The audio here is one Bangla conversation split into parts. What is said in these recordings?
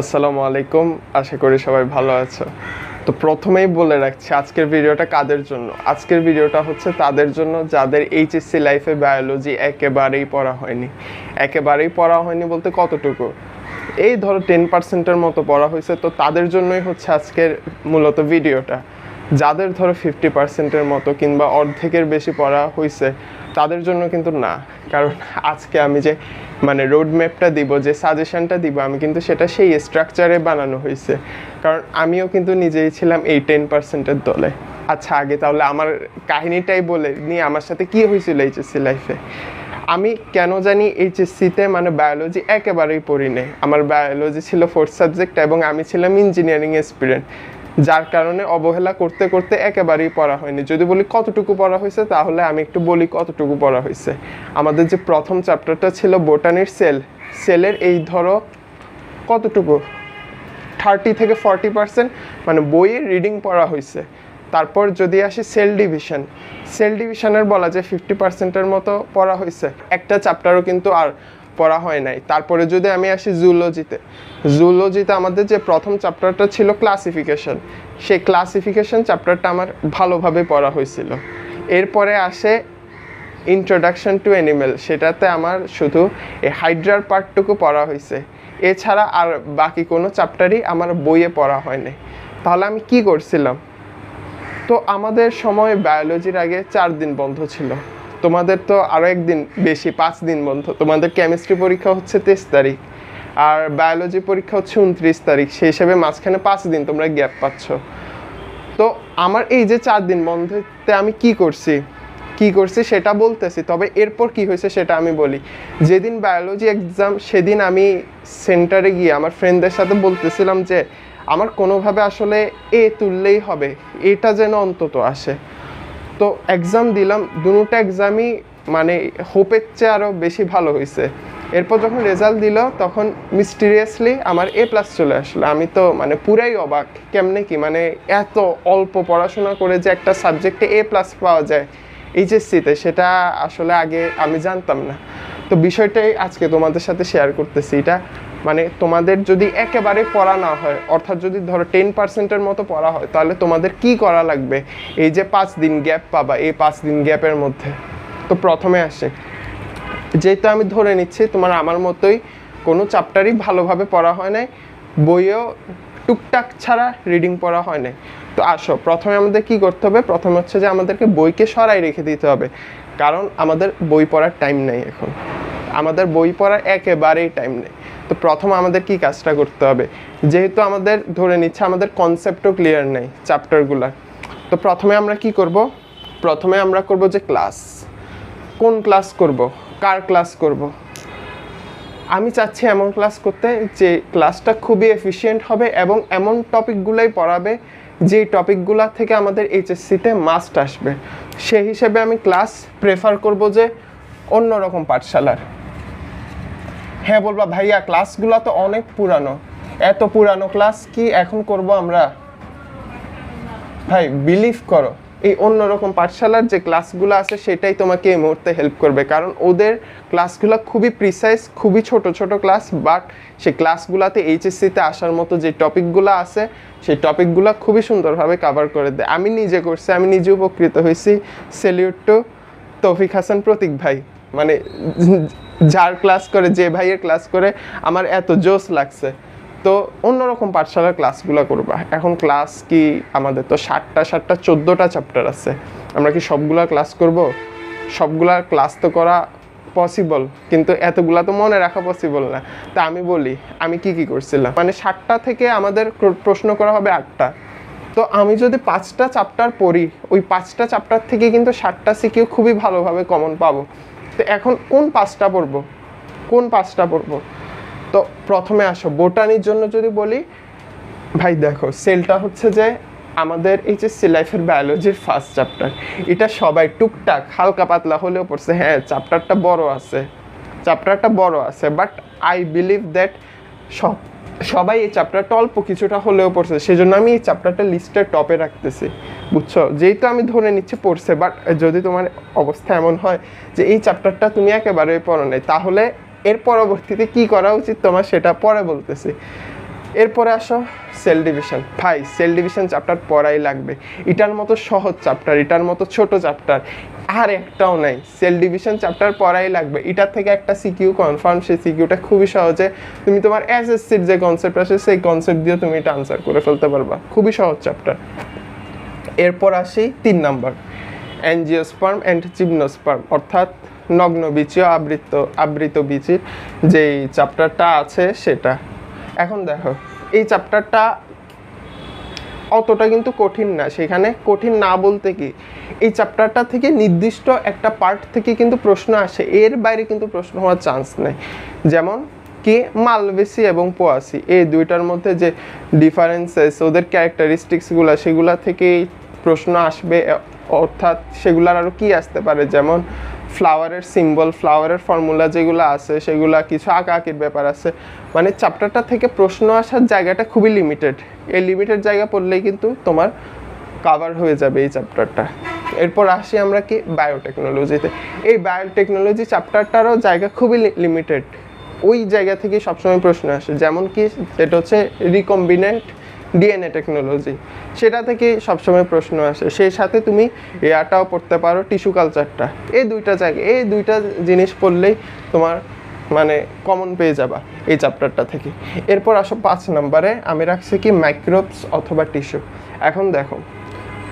আসসালামু আলাইকুম। আশা করি সবাই ভালো আছো। তো প্রথমেই বলে রাখছি, আজকের ভিডিওটা কাদের জন্য? আজকের ভিডিওটা হচ্ছে তাদের জন্য যাদের এইচএসসি লাইফে বায়োলজি একেবারেই পড়া হয়নি। একেবারেই পড়া হয়নি বলতে কতটুকু? এই ধরো টেন পার্সেন্টের মতো পড়া হয়েছে, তো তাদের জন্যই হচ্ছে আজকের মূলত ভিডিওটা। যাদের ধরো ফিফটি পার্সেন্টের মতো কিংবা অর্ধেকের বেশি পড়া হয়েছে তাদের জন্য কিন্তু না। কারণ আজকে আমি যে মানে রোড ম্যাপটা দিব, যে সাজেশনটা দিব, আমি কিন্তু সেটা সেই স্ট্রাকচারে বানানো হয়েছে। কারণ আমিও কিন্তু নিজেই ছিলাম এই টেন পার্সেন্টের দলে। আচ্ছা আগে তাহলে আমার কাহিনীটাই বলে নিয়ে আমার সাথে কি হয়েছিল এইচএসসি লাইফে আমি কেন জানি এইচএসসিতে মানে বায়োলজি একেবারেই পড়ি নাই আমার বায়োলজি ছিল ফোর্থ সাবজেক্ট এবং আমি ছিলাম ইঞ্জিনিয়ারিং স্টুডেন্ট যার কারণে অবহেলা করতে করতে একেবারেই পড়া হয়নি। যদি বলি কতটুকু পড়া হয়েছে, তাহলে আমি একটু বলি কতটুকু পড়া হয়েছে। আমাদের যে প্রথম চ্যাপ্টারটা ছিল বোটানির সেল, সেলের এই ধরো কতটুকু? থার্টি থেকে ফর্টি পার্সেন্ট মানে বইয়ের রিডিং পড়া হয়েছে। তারপর যদি আসি সেল ডিভিশন সেল ডিভিশনের বলা যায় ফিফটি পার্সেন্টের মতো পড়া হয়েছে। একটা চ্যাপ্টারও কিন্তু আর পড়া হয় নাই। তারপরে যদি আমি আসি জুলজিতে জুলজিতে আমাদের যে প্রথম চ্যাপ্টারটা ছিল ক্লাসিফিকেশন সেই ক্লাসিফিকেশন চ্যাপ্টারটা আমার ভালোভাবে পড়া হয়েছিল। এরপরে আসে ইন্ট্রোডাকশন টু অ্যানিমেল সেটাতে আমার শুধু এই হাইড্রার পার্টটুকু পড়া হয়েছে। এছাড়া আর বাকি কোনো চ্যাপ্টারই আমার বইয়ে পড়া হয়নি। তাহলে আমি কি করছিলাম? তো আমাদের সময় বায়োলজির আগে চার দিন বন্ধ ছিল। তোমাদের তো আরও একদিন, বেশি, পাঁচ দিন বন্ধ। তোমাদের কেমিস্ট্রি পরীক্ষা হচ্ছে তেইশ তারিখ, আর বায়োলজি পরীক্ষা হচ্ছে উনত্রিশ তারিখ। সেই হিসাবে মাঝখানে পাঁচ দিন তোমরা গ্যাপ পাচ্ছ। তো আমার এই যে চার দিন বন্ধতে আমি কি করছি? কি করছি সেটা বলতেছি, তবে এরপর কি হয়েছে সেটা আমি বলি। যেদিন বায়োলজি এক্সাম সেদিন আমি সেন্টারে গিয়ে আমার ফ্রেন্ডদের সাথে বলতেছিলাম যে, আমার কোনোভাবে আসলে এ তুললেই হবে, এটা যেন অন্তত আসে। তো এক্সাম দিলাম, দুটো এক্সামই মানে হোপের চেয়ে আরও বেশি ভালো হয়েছে এরপর যখন রেজাল্ট দিল, তখন মিস্টিরিয়াসলি আমার এ প্লাস চলে আসলো। আমি তো মানে পুরাই অবাক, কেমনে কি? মানে এত অল্প পড়াশোনা করে যে একটা সাবজেক্টে এ প্লাস পাওয়া যায় এইচএসসিতে, সেটা আসলে আগে আমি জানতাম না। তো বিষয়টাই আজকে তোমাদের সাথে শেয়ার করতেছি। এটা মানে তোমাদের যদি একেবারে পড়া না হয়, অর্থাৎ যদি ধরো টেন পার্সেন্টের মতো পড়া হয়, তাহলে তোমাদের কি করা লাগবে? এই যে পাঁচ দিন গ্যাপ পাবা, এই পাঁচ দিন গ্যাপের মধ্যে। তো প্রথমে আসে। যেহেতু আমি ধরে নিচ্ছি, তোমার আমার মতোই কোনো চ্যাপ্টারই ভালোভাবে পড়া হয় নাই, বইয়েও টুকটাক ছাড়া রিডিং পড়া হয় নাই। তো আসো, প্রথমে আমাদের কি করতে হবে? প্রথমে হচ্ছে যে আমাদেরকে বইকে সরাই রেখে দিতে হবে। কারণ আমাদের বই পড়ার টাইম নেই এখন। আমাদের বই পড়ার একেবারেই টাইম নেই। তো প্রথম আমাদের কি কাজটা করতে হবে? যেহেতু আমাদের, ধরে নিচ্ছে আমাদের কনসেপ্টও ক্লিয়ার নেই চ্যাপ্টারগুলোর তো প্রথমে আমরা কি করব? প্রথমে আমরা করব যে ক্লাস কোন ক্লাস করব? কার ক্লাস করব? আমি চাচ্ছি এমন ক্লাস করতে যে ক্লাসটা খুবই এফিসিয়েন্ট হবে এবং এমন টপিকগুলোই পড়াবে যেই টপিকগুলো থেকে আমাদের এইচএসসিতে মাস্ট আসবে। সেই হিসেবে আমি ক্লাস প্রেফার করব যে অন্যরকম পাঠশালার। হ্যাঁ বলবা ভাইয়া ক্লাসগুলো তো অনেক পুরানো। এত পুরানো ক্লাস কি এখন করব আমরা? ভাই বিলিভ করো, এই অন্যরকম পাঠশালার যে ক্লাসগুলো আছে সেটাই তোমাকে এই মুহূর্তে হেল্প করবে। কারণ ওদের ক্লাসগুলো খুবই প্রিসাইজ খুবই ছোট ছোট ক্লাস বাট সেই ক্লাসগুলোতে এইচএসসিতে আসার মতো যে টপিকগুলো আছে, সেই টপিকগুলো খুবই সুন্দরভাবে কভার করে দেয়। আমি নিজে করছি, আমি নিজে উপকৃত হয়েছি। সেলিউট টু তৌফিক হাসান প্রতীক ভাই। মানে যার ক্লাস করে, যে ভাইয়ের ক্লাস করে, আমার এত জোশ লাগছে। তো অন্যরকম পাঠশালার ক্লাসগুলো করবা। এখন ক্লাস কি আমাদের? তো ষাটটা ষাটটা চোদ্দোটা চ্যাপ্টার আছে। আমরা কি সবগুলা ক্লাস করব? সবগুলা ক্লাস তো করা পসিবল কিন্তু এতগুলা তো মনে রাখা পসিবল না। তা আমি বলি, আমি কি কি করছিলাম? মানে ষাটটা থেকে আমাদের প্রশ্ন করা হবে আটটা। তো আমি যদি পাঁচটা চ্যাপ্টার পড়ি, ওই পাঁচটা চ্যাপ্টার থেকে কিন্তু ষাটটা সিকিউ খুবই ভালোভাবে কমন পাবো। তো এখন কোন পাঁচটা পড়ব? কোন পাঁচটা পড়ব? তো প্রথমে আসো, বোটানির জন্য যদি বলি, ভাই দেখো, সেলটা হচ্ছে যে আমাদের এই এইচএসসি লাইফের বায়োলজির ফার্স্ট চ্যাপ্টার এটা সবাই টুকটাক, হালকা পাতলা হলেও পড়ছে। হ্যাঁ চ্যাপ্টারটা বড় আছে। চ্যাপ্টারটা বড় আছে বাট আই বিলিভ দ্যাট সব সবাই এই চ্যাপ্টারটা অল্প কিছুটা হলেও পড়ছে, সেজন্য আমি এই চ্যাপ্টারটা লিস্টের টপে রাখতেছি, বুঝছ? যেহেতু আমি ধরে নিচ্ছি পড়ছে বাট যদি তোমার অবস্থা এমন হয় যে এই চ্যাপ্টারটা তুমি একেবারেই পড়ো নাই, তাহলে এর পরবর্তীতে কি করা উচিত তোমার সেটা পরে বলতেছি। এরপরে আসো সেল ডিভিশন। ভাই, সেল ডিভিশন চ্যাপ্টার পড়াই লাগবে। এটার মতো সহজ চ্যাপ্টার এটার মতো ছোট চ্যাপ্টার আর একটাও নাই। সেল ডিভিশন চ্যাপ্টার পড়াই লাগবে। এটার থেকে একটা সিকিউ কনফার্ম সেই সিকিউটা খুবই সহজে তুমি তোমার এসএসসির যে কনসেপ্ট আছে সেই কনসেপ্ট দিয়ে তুমি এটা আনসার করে ফেলতে পারবা। খুবই সহজ চ্যাপ্টার এরপর আসি তিন নাম্বার। অ্যাঞ্জিওস্পার্ম অ্যান্ড জিমনোস্পার্ম অর্থাৎ নগ্ন বীচীয় আবৃত আবৃত বীচির যেই চ্যাপ্টারটা আছে সেটা। এখন দেখো, এই চ্যাপ্টারটা অতটা কিন্তু কঠিন না। সেখানে কঠিন না বলতে কি, এই চ্যাপ্টারটা থেকে নির্দিষ্ট একটা পার্ট থেকে কিন্তু প্রশ্ন আসে। এর বাইরে কিন্তু প্রশ্ন হওয়ার চান্স নেই। যেমন, কি মালবেসি এবং পোয়াসি? এই দুইটার মধ্যে যে ডিফারেন্সেস ওদের ক্যারেক্টারিস্টিক্সগুলো সেগুলা থেকেই প্রশ্ন আসবে। অর্থাৎ সেগুলার আরও কি আসতে পারে? যেমন ফ্লাওয়ারের সিম্বল ফ্লাওয়ারের ফর্মুলা যেগুলো আছে, সেগুলো কিছু আঁকা আঁকির ব্যাপার আছে। মানে চ্যাপ্টারটা থেকে প্রশ্ন আসার জায়গাটা খুবই লিমিটেড এই লিমিটেড জায়গা পড়লেই কিন্তু তোমার কাভার হয়ে যাবে এই চ্যাপ্টারটা এরপর আসি আমরা কি বায়োটেকনোলজিতে এই বায়োটেকনোলজি চ্যাপ্টারটারও জায়গা খুবই লিমিটেড ওই জায়গা থেকে সবসময় প্রশ্ন আসে। যেমন কি, সেটা হচ্ছে রিকম্বিনেন্ট ডিএনএ টেকনোলজি সেটা থেকে সবসময় প্রশ্ন আসে, সেই সাথে তুমি এয়ারটাও পড়তে পারো টিস্যু কালচারটা এই দুইটা জায়গা এই দুইটা জিনিস পড়লেই তোমার মানে কমন পেয়ে যাবা এই চ্যাপ্টারটা থেকে। এরপর আসো পাঁচ নম্বরে, আমি রাখছি কি মাইক্রোবস অথবা টিস্যু এখন দেখো,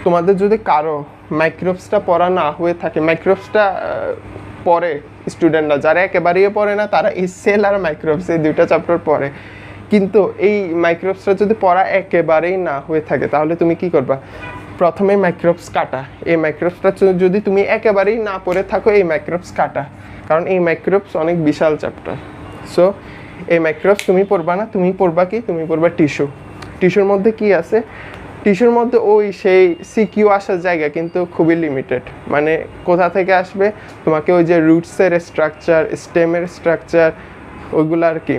তোমাদের যদি কারও মাইক্রোবসটা পড়া না হয়ে থাকে মাইক্রোবসটা পড়ে স্টুডেন্টরা যারা একেবারেই পড়ে না, তারা এই সেল আর মাইক্রোবস এই দুইটা চ্যাপ্টার পড়ে। কিন্তু এই মাইক্রোবসটা যদি পড়া একেবারেই না হয়ে থাকে, তাহলে তুমি কি করবা? প্রথমে মাইক্রোবস কাটা। এই মাইক্রোবসটা যদি তুমি একেবারেই না পড়ে থাকো, এই মাইক্রোবস কাটা। কারণ এই মাইক্রোবস অনেক বিশাল চ্যাপ্টার সো এই মাইক্রোবস তুমি পড়বা না, তুমি পড়বা কি? তুমি পড়বা টিস্যু টিস্যুর মধ্যে কি আছে? টিস্যুর মধ্যে ওই সেই সিকিউ আসার জায়গা কিন্তু খুবই লিমিটেড মানে কোথা থেকে আসবে? তোমাকে ওই যে রুটসের স্ট্রাকচার স্টেমের স্ট্রাকচার ওইগুলো আর কি।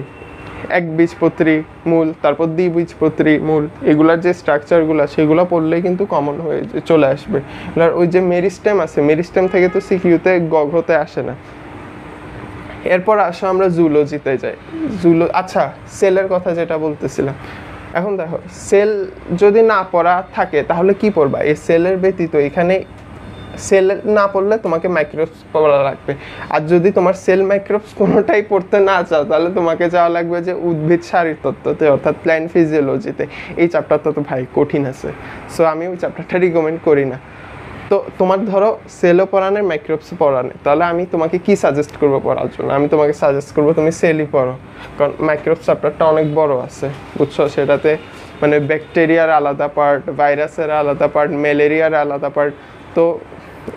এক বীজপত্রী মূল, তারপর দ্বিবীজপত্রী মূল। এগুলার যে স্ট্রাকচারগুলো সেগুলো পড়লেই কিন্তু কমন হয়ে চলে আসবে। এবার ওই যে মেরিস্টেম আছে মেরিস্টেম থেকে তো সিকিউতে গঘতে আসে না। এরপর আসো আমরা জুলজিতে যাই। জুলো আচ্ছা সেলের কথা যেটা বলতেছিলাম। এখন দেখো সেল যদি না পড়া থাকে, তাহলে কি পড়বা? এই সেলের ব্যতীত এখানে সেল না পড়লে তোমাকে মাইক্রোবস পড়া লাগবে। আর যদি তোমার সেল মাইক্রোবস কোনোটাই পড়তে না চাও, তাহলে তোমাকে যাওয়া লাগবে যে উদ্ভিদ শারীরতত্ত্বতে অর্থাৎ প্ল্যান ফিজিওলজিতে এই চ্যাপ্টারটা তো ভাই কঠিন আছে। সো আমি ওই চ্যাপ্টারটা রিকমেন্ড করি না। তো তোমার ধরো সেলও পড়ানোর মাইক্রোবস পড়ানো তাহলে আমি তোমাকে কি সাজেস্ট করব পড়ার জন্য? আমি তোমাকে সাজেস্ট করব তুমি সেলই পড়ো। কারণ মাইক্রোবস চ্যাপ্টারটা অনেক বড় আছে, বুঝছ? সেটাতে মানে ব্যাকটেরিয়ার আলাদা পার্ট ভাইরাসের আলাদা পার্ট ম্যালেরিয়ার আলাদা পার্ট তো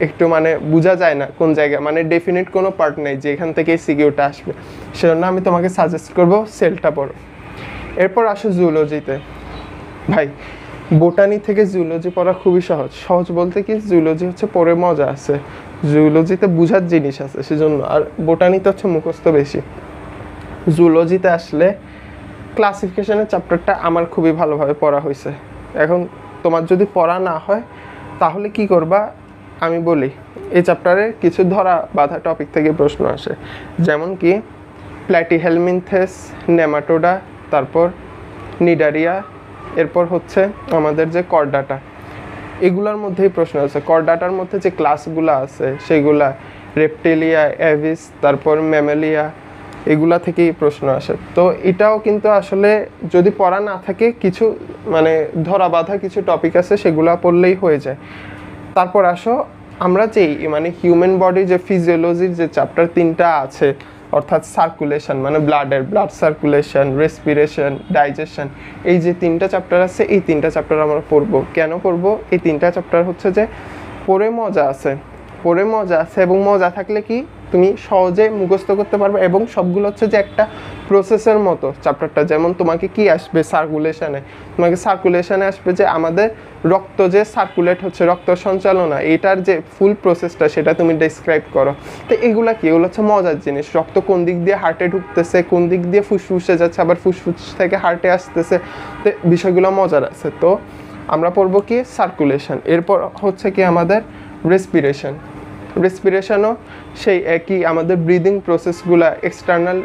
একটু মানে বোঝা যায় না কোন জায়গায় মানে ডেফিনিট কোনো পার্ট নেই যে এখান থেকে সিকিউরটা আসবে। সেজন্য আমি তোমাকে সাজেস্ট করব সেলটা পড়ো। এরপর আসো জুলজিতে ভাই বোটানি থেকে জুলজি পড়া খুবই সহজ। সহজ বলতে কি জুলজি হচ্ছে পড়ে মজা আছে। জুলজিতে বুঝার জিনিস আছে, সেজন্য। আর বোটানিতে হচ্ছে মুখস্থ বেশি। জুলজিতে আসলে ক্লাসিফিকেশনের চ্যাপ্টারটা আমার খুবই ভালোভাবে পড়া হয়েছে। এখন তোমার যদি পড়া না হয়, তাহলে কি করবা? আমি বলি, এই চ্যাপ্টারে কিছু ধরা বাধা টপিক থেকে প্রশ্ন আসে। যেমন কি প্ল্যাটিহেলমিনথেস নেমাটোডা তারপর নিডারিয়া এরপর হচ্ছে আমাদের যে করডাটা এগুলোর মধ্যেই প্রশ্ন আছে। করডাটার মধ্যে যে ক্লাসগুলো আছে, সেগুলা রেপটেলিয়া অ্যাভিস তারপর ম্যামেলিয়া এগুলা থেকেই প্রশ্ন আসে। তো এটাও কিন্তু আসলে যদি পড়া না থাকে, কিছু মানে ধরা বাঁধা কিছু টপিক আছে, সেগুলা পড়লেই হয়ে যায়। তারপর আসো, আমরা যে মানে হিউম্যান বডি যে ফিজিওলজির যে চ্যাপ্টার তিনটা আছে, অর্থাৎ সার্কুলেশন মানে ব্লাডের ব্লাড সার্কুলেশন রেসপিরেশন ডাইজেশন এই যে তিনটা চ্যাপ্টার আছে, এই তিনটা চ্যাপ্টার আমরা পড়ব। কেন পড়ব? এই তিনটা চ্যাপ্টার হচ্ছে যে পড়ে মজা আছে। পড়ে মজা আছে এবং মজা থাকলে কি? তুমি সহজে মুখস্থ করতে পারবে এবং সবগুলো হচ্ছে যে একটা প্রসেসের মতো চ্যাপ্টারটা যেমন তোমাকে কি আসবে সার্কুলেশানে তোমাকে সার্কুলেশানে আসবে যে আমাদের রক্ত যে সার্কুলেট হচ্ছে, রক্ত সঞ্চালনা, এটার যে ফুল প্রসেসটা সেটা তুমি ডেসক্রাইব করো। তো এগুলা কি? এগুলো হচ্ছে মজার জিনিস। রক্ত কোন দিক দিয়ে হার্টে ঢুকতেছে, কোন দিক দিয়ে ফুসফুসে যাচ্ছে, আবার ফুসফুস থেকে হার্টে আসতেছে। তো বিষয়গুলো মজার আছে। তো আমরা পড়ব কি? সার্কুলেশন এরপর হচ্ছে কি আমাদের রেসপিরেশন রেসপিরেশনও সেই একই আমাদের ব্রিদিং প্রসেসগুলা এক্সটার্নাল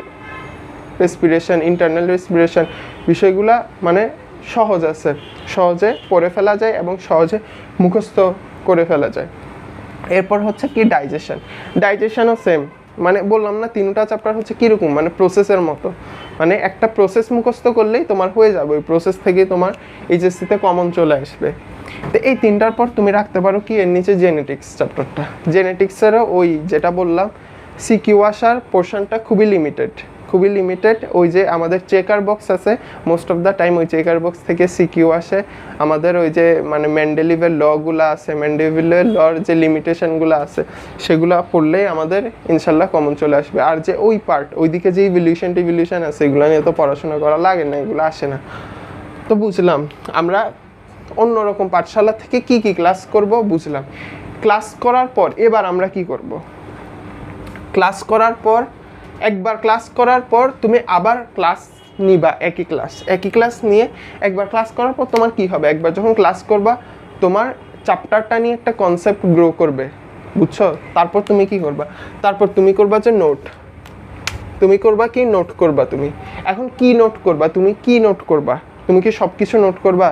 রেসপিরেশন ইন্টারনাল রেসপিরেশন বিষয়গুলা মানে সহজ আছে। সহজে পড়ে ফেলা যায় এবং সহজে মুখস্থ করে ফেলা যায়। এরপর হচ্ছে কি ডাইজেশন ডাইজেশনও সেম মানে বললাম না, তিনটা চ্যাপ্টার হচ্ছে কীরকম? মানে প্রসেসের মতো। মানে একটা প্রসেস মুখস্থ করলেই তোমার হয়ে যাবে। ওই প্রসেস থেকে তোমার এইচএসসিতে কমন চলে আসবে। তো এই তিনটার পর তুমি রাখতে পারো কি এর নিচে জেনেটিক্স চ্যাপ্টারটা জেনেটিক্সেরও ওই যেটা বললাম সিকিউ আসার পোর্শনটা খুবই লিমিটেড খুবই লিমিটেড ওই যে আমাদের চেকার বক্স আছে মোস্ট অফ দ্য টাইম ওই চেকার বক্স থেকে সিকিউ আসে। আমাদের ওই যে মানে মেন্ডেলিভের লগুলো আছে মেন্ডেলিভের লর যে লিমিটেশনগুলো আছে, সেগুলো পড়লেই আমাদের ইনশাল্লাহ কমন চলে আসবে। আর যে ওই পার্ট ওইদিকে যে ইভলিউশন টিভলিউশন আছে, এগুলো নিয়ে তো পড়াশোনা করা লাগে না, এগুলো আসে না। তো বুঝলাম, আমরা অন্যরকম পাঠশালা থেকে কি কি ক্লাস করব বুঝলাম। ক্লাস করার পর এবার আমরা কি করব? ক্লাস করার পর, একবার ক্লাস করার পর তুমি আবার ক্লাস নিবা একই ক্লাস একই ক্লাস নিয়ে একবার ক্লাস করার পর তোমার কি হবে? একবার যখন ক্লাস করবা, তোমার চ্যাপ্টারটা নিয়ে একটা কনসেপ্ট গ্রো করবে, বুঝছ? তারপর তুমি কি করবা? তারপর তুমি করবা যে নোট তুমি করবা কি? নোট করবা তুমি। এখন কি নোট করবা? তুমি কি নোট করবা? তুমি কি সব কিছু নোট করবা?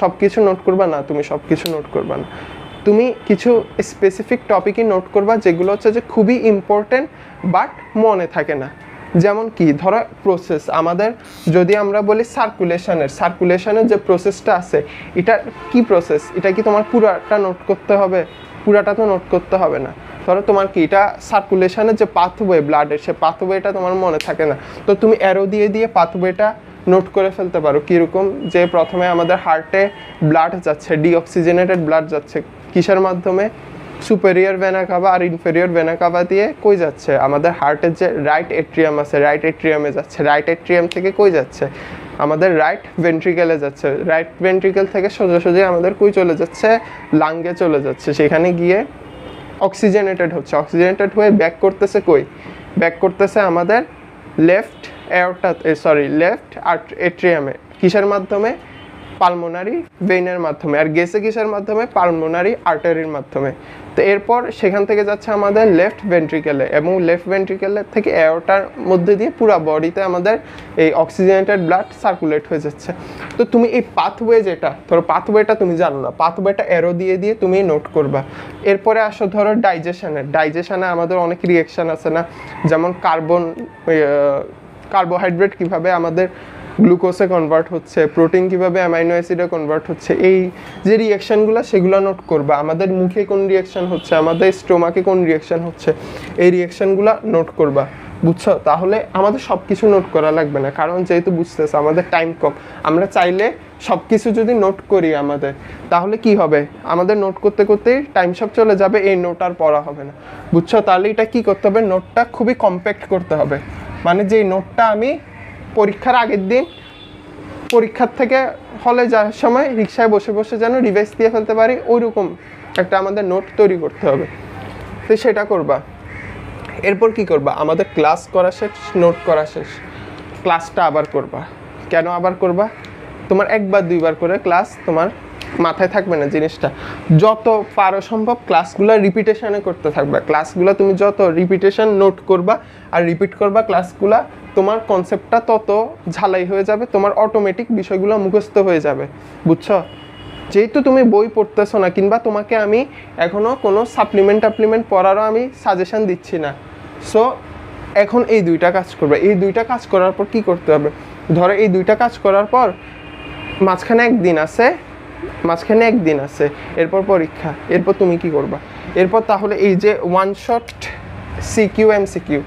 সব কিছু নোট করবা না, তুমি সব কিছু নোট করবা না। তুমি কিছু স্পেসিফিক টপিকই নোট করবা যেগুলো হচ্ছে যে খুবই ইম্পর্টেন্ট বাট মনে থাকে না। যেমন কি, ধরো প্রসেস আমাদের যদি আমরা বলি সার্কুলেশনের সার্কুলেশনের যে প্রসেসটা আছে, এটা কি প্রসেস এটা কি তোমার পুরাটা নোট করতে হবে? পুরাটা তো নোট করতে হবে না। ধরো তোমার কি, এটা সার্কুলেশনের যে পাথওয়ে ব্লাডের সে পাথওয়েটা তোমার মনে থাকে না। তো তুমি অ্যারো দিয়ে দিয়ে পাথওয়েটা নোট করে ফেলতে পারো কীরকম যে প্রথমে আমাদের হার্টে ব্লাড যাচ্ছে ডিঅক্সিজেনেটেড ব্লাড যাচ্ছে, কিসের মাধ্যমে? সুপেরিয়র ভেনা কাভা আর ইনফেরিয়র ভেনা কাভা দিয়ে কই যাচ্ছে? আমাদের হার্টের যে রাইট এট্রিয়াম আছে রাইট এট্রিয়ামে যাচ্ছে রাইট এট্রিয়াম থেকে কই যাচ্ছে? আমাদের রাইট ভেন্ট্রিকেলে যাচ্ছে রাইট ভেন্ট্রিকেল থেকে সোজাসুজি আমাদের কই চলে যাচ্ছে? লাঙ্গে চলে যাচ্ছে, সেখানে গিয়ে অক্সিজেনেটেড হচ্ছে। অক্সিজেনেটেড হয়ে ব্যাক করতেছে কই? ব্যাক করতেছে আমাদের লেফট এয়ারটা সরি লেফট এট্রিয়ামে কিসের মাধ্যমে? পালমোনারি ভেইনের মাধ্যমে। আর গেছে কিসের মাধ্যমে? পালমোনারি আর্টারির মাধ্যমে। তো এরপর সেখান থেকে যাচ্ছে আমাদের লেফট ভেন্ট্রিকেলে এবং লেফট ভেন্ট্রিকেলের থেকে এয়ারটার মধ্যে দিয়ে পুরো বডিতে আমাদের এই অক্সিজেনেটেড ব্লাড সার্কুলেট হয়ে যাচ্ছে। তো তুমি এই পাথওয়ে যেটা, ধরো পাথওয়েটা তুমি জানো না পাথওয়েটা এরো দিয়ে দিয়ে তুমি নোট করবা। এরপরে আসো ধরো ডাইজেশনের ডাইজেশানে আমাদের অনেক রিয়েকশন আছে না? যেমন কার্বন কার্বোহাইড্রেট কীভাবে আমাদের গ্লুকোজে কনভার্ট হচ্ছে প্রোটিন কীভাবে অ্যামাইনো অ্যাসিডে কনভার্ট হচ্ছে, এই যে রিয়াকশানগুলো সেগুলো নোট করবা। আমাদের মুখে কোন রিয়াকশান হচ্ছে, আমাদের স্টোমাকে কোন রিয়াকশান হচ্ছে, এই রিয়াকশানগুলো নোট করবা। বুঝছ? তাহলে আমাদের সব কিছু নোট করা লাগবে না, কারণ যেহেতু বুঝতেছে, আমাদের টাইম কম। আমরা চাইলে সব কিছু যদি নোট করি আমাদের, তাহলে কি হবে? আমাদের নোট করতে করতেই টাইম সব চলে যাবে, এই নোট আর পড়া হবে না। বুঝছ? তাহলে এটা কি করতে হবে? নোটটা খুবই কম্প্যাক্ট করতে হবে। মানে যে নোটটা আমি পরীক্ষার আগের দিন পরীক্ষার থেকে হলে যাওয়ার সময় রিক্সায় বসে বসে যেন রিভাইস দিয়ে ফেলতে পারি ওই রকম একটা আমাদের নোট তৈরি করতে হবে। তো সেটা করবা। এরপর কি করবা? আমাদের ক্লাস করা শেষ নোট করা শেষ। ক্লাসটা আবার করবা। কেন আবার করবা? তোমার একবার দুইবার করে ক্লাস তোমার মাথায় থাকবে না জিনিসটা। যত পারো সম্ভব ক্লাসগুলো রিপিটেশনে করতে থাকবে। ক্লাসগুলো তুমি যত রিপিটেশন নোট করবা আর রিপিট করবা, ক্লাসগুলা তোমার কনসেপ্টটা তত ঝালাই হয়ে যাবে, তোমার অটোমেটিক বিষয়গুলো মুখস্থ হয়ে যাবে। বুঝছ? যেহেতু তুমি বই পড়তেছো না, কিংবা তোমাকে আমি এখনও কোনো সাপ্লিমেন্ট টাপ্লিমেন্ট পড়ারও আমি সাজেশন দিচ্ছি না। সো এখন এই দুইটা কাজ করবে। এই দুইটা কাজ করার পর কি করতে হবে? ধরো এই দুইটা কাজ করার পর মাঝখানে একদিন আছে মাঝখানে একদিন আছে, এরপর পরীক্ষা, এরপর তুমি কি করবা? এরপর তাহলে এই যে one shot CQ M CQ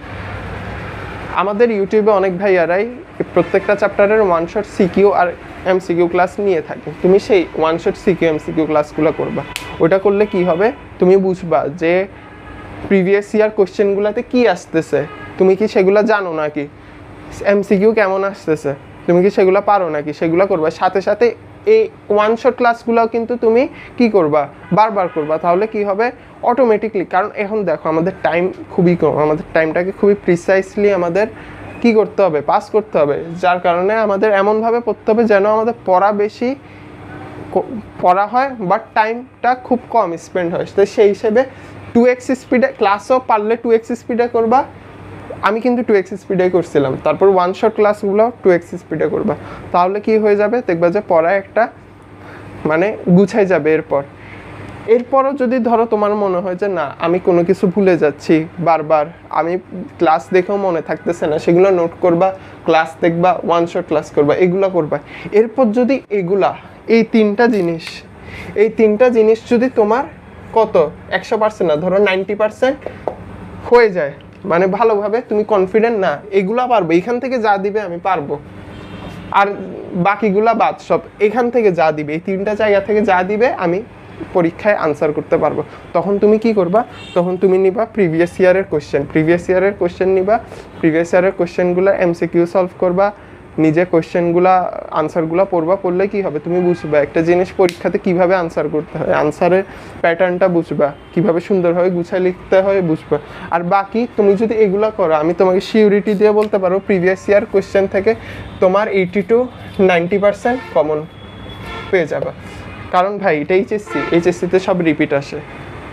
আমাদের ইউটিউবে অনেক ভাইয়ারাই প্রত্যেকটা চ্যাপ্টারের ওয়ান শট সিকিউ আর এম সিকিউ ক্লাস নিয়ে থাকে। তুমি সেই one shot CQ M CQ ক্লাসগুলো করবা। ওটা করলে কি হবে? তুমি বুঝবা যে প্রিভিয়াস ইয়ার কোশ্চেনগুলোতে কি আসতেছে? তুমি কি সেগুলো জানো নাকি? এমসিকিউ কেমন আসতেছে? তুমি কি সেগুলো পারো নাকি? সেগুলো করবা। সাথে সাথে এই ওয়ান শট ক্লাসগুলোও কিন্তু তুমি কি করবা? বারবার করবা। তাহলে কি হবে? অটোমেটিকলি কারণ এখন দেখো আমাদের টাইম খুবই কম, আমাদের টাইমটাকে খুবই প্রিসাইসলি আমাদের কি করতে হবে? পাস করতে হবে। যার কারণে আমাদের এমনভাবে পড়তে হবে যেন আমাদের পড়া বেশি পড়া হয় বাট টাইমটা খুব কম স্পেন্ড হয়। তো সেই হিসেবে টু এক্স স্পিডে ক্লাসও পারলে টু এক্স স্পিডে করবা। আমি কিন্তু টু এক্স স্পিডে করছিলাম। তারপর ওয়ান শট ক্লাসগুলো টু এক্স স্পিডে করবা। তাহলে কি হয়ে যাবে? দেখবা যে পড়া একটা মানে গুছাই যাবে এরপর। এরপরও যদি ধরো তোমার মনে হয় যে, না, আমি কোনো কিছু ভুলে যাচ্ছি বারবার, আমি ক্লাস দেখেও মনে থাকতেছে না, সেগুলো নোট করবা ক্লাস দেখবা ওয়ান শট ক্লাস করবা, এগুলো করবা। এরপর যদি এগুলা, এই তিনটা জিনিস, এই তিনটা জিনিস যদি তোমার কত? একশো পার্সেন্ট না, ধরো নাইনটি পার্সেন্ট হয়ে যায়। মানে ভালোভাবে তুমি কনফিডেন্ট না, এগুলা পারব। এখান থেকে যা দিবে আমি পারব। আর বাকিগুলা বাদ, সব এখান থেকে যা দিবে, এই তিনটা জায়গা থেকে যা দিবে আমি পরীক্ষায় আনসার করতে পারব। তখন তুমি কি করবা? তখন তুমি নিবা প্রিভিয়াস ইয়ারের কোশ্চেন প্রিভিয়াস ইয়ারের কোশ্চেন নিবা। প্রিভিয়াস ইয়ারের কোশ্চেনগুলো এমসিকিউ সলভ করবা। নিজে কোয়েশ্চেনগুলা আনসারগুলো পড়বা, পড়লে কি হবে? তুমি বুঝবা। একটা জিনিস পরীক্ষাতে কীভাবে আনসার করতে হয়? আনসারের প্যাটার্নটা বুঝবা। কীভাবে সুন্দরভাবে গুছায় লিখতে হয় বুঝবা। আর বাকি তুমি যদি এগুলো করো, আমি তোমাকে সিউরিটি দিয়ে বলতে পারো, প্রিভিয়াস ইয়ার কোশ্চেন থেকে তোমার eighty to ninety percent common পেয়ে যাবে। কারণ ভাই, এটা এইচএসসি। এইচএসসিতে সব রিপিট আসে।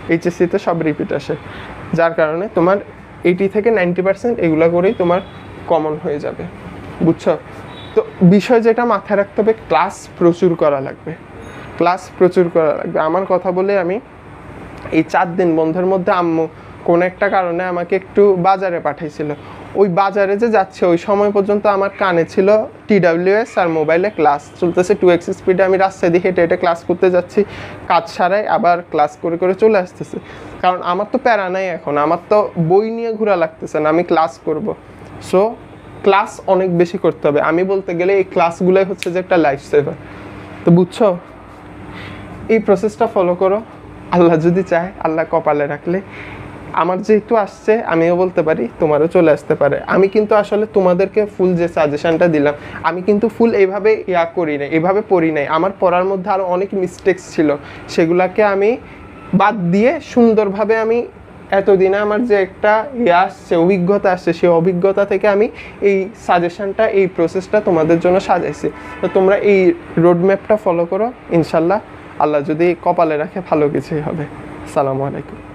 এইচএসসিতে সব রিপিট আসে। যার কারণে তোমার এইটি থেকে নাইনটি পার্সেন্ট এগুলো করেই তোমার কমন হয়ে যাবে। বুঝছ? তো বিষয় যেটা মাথায় রাখতে হবে ক্লাস প্রচুর করা লাগবে। ক্লাস প্রচুর করা লাগবে। আমার কথা বলে আমি এই চার দিন বন্ধের মধ্যে আম্মু কোনো একটা কারণে আমাকে একটু বাজারে পাঠাইছিল। ওই বাজারে যে যাচ্ছে, ওই সময় পর্যন্ত আমার কানে ছিল টিডাব্লিউএস আর মোবাইলে ক্লাস চলতেছে। টু এক্স স্পিডে আমি রাস্তায় দিয়ে হেঁটে হেঁটে ক্লাস করতে যাচ্ছি। কাজ সারাই আবার ক্লাস করে করে চলে আসতেছে। কারণ আমার তো প্যারা নাই এখন। আমার তো বই নিয়ে ঘোরা লাগতেছে না, আমি ক্লাস করব। সো ক্লাস অনেক বেশি করতে হবে। আমি বলতে গেলে এই ক্লাসগুলোই হচ্ছে যে একটা লাইফ সেভার তো বুঝছ? এই প্রসেসটা ফলো করো। আল্লাহ যদি চায়, আল্লাহ কপালে রাখলে। আমার যেহেতু আসছে, আমিও বলতে পারি, তোমারও চলে আসতে পারে। আমি কিন্তু আসলে তোমাদেরকে ফুল যে সাজেশনটা দিলাম, আমি কিন্তু ফুল এইভাবে ইয়া করি নাই, এভাবে পড়ি নাই। আমার পড়ার মধ্যে আরও অনেক মিস্টেক্স ছিল। সেগুলাকে আমি বাদ দিয়ে সুন্দরভাবে আমি এতদিনে আমার যে একটা ইয়ে আসছে অভিজ্ঞতা আসছে সেই অভিজ্ঞতা থেকে আমি এই সাজেশানটা এই প্রসেসটা তোমাদের জন্য সাজাইছি। তো তোমরা এই রোডম্যাপটা ফলো করো, ইনশাল্লাহ। আল্লাহ যদি কপালে রাখে, ভালো কিছুই হবে। সালামু আলাইকুম।